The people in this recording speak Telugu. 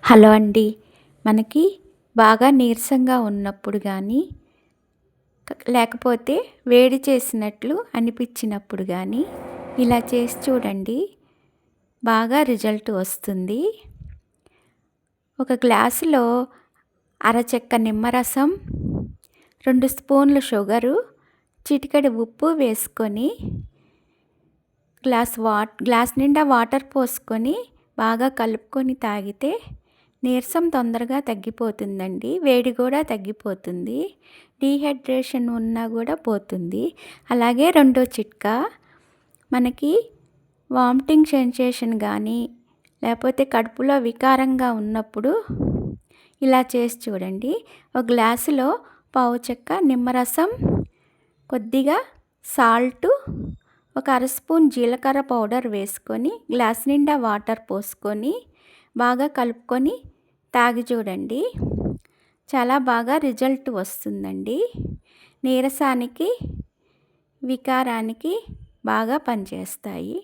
హలో అండి. మనకి బాగా నీరసంగా ఉన్నప్పుడు కానీ లేకపోతే వేడి చేసినట్లు అనిపించినప్పుడు కానీ ఇలా చేసి చూడండి. బాగా రిజల్ట్ వస్తుంది. ఒక గ్లాసులో అరచెక్క నిమ్మరసం రెండు స్పూన్లు షుగరు చిటికెడు ఉప్పు వేసుకొని గ్లాస్ వాట్ గ్లాస్ నిండా వాటర్ పోసుకొని బాగా కలుపుకొని తాగితే నీరసం తొందరగా తగ్గిపోతుందండి వేడి కూడా తగ్గిపోతుంది డీహైడ్రేషన్ ఉన్నా కూడా పోతుంది. అలాగే రెండో చిట్కా మనకి వామిటింగ్ సెన్సేషన్ కానీ లేకపోతే కడుపులో వికారంగా ఉన్నప్పుడు ఇలా చేసి చూడండి. ఒక గ్లాసులో పావు చెక్క నిమ్మరసం కొద్దిగా సాల్టు ఒక అర స్పూన్ జీలకర్ర పౌడర్ వేసుకొని గ్లాస్ నిండా వాటర్ పోసుకొని బాగా కలుపుకొని తాగి చూడండి. చాలా బాగా రిజల్ట్ వస్తుందండి. నీరసానికి వికారానికి బాగా పనిచేస్తాయి.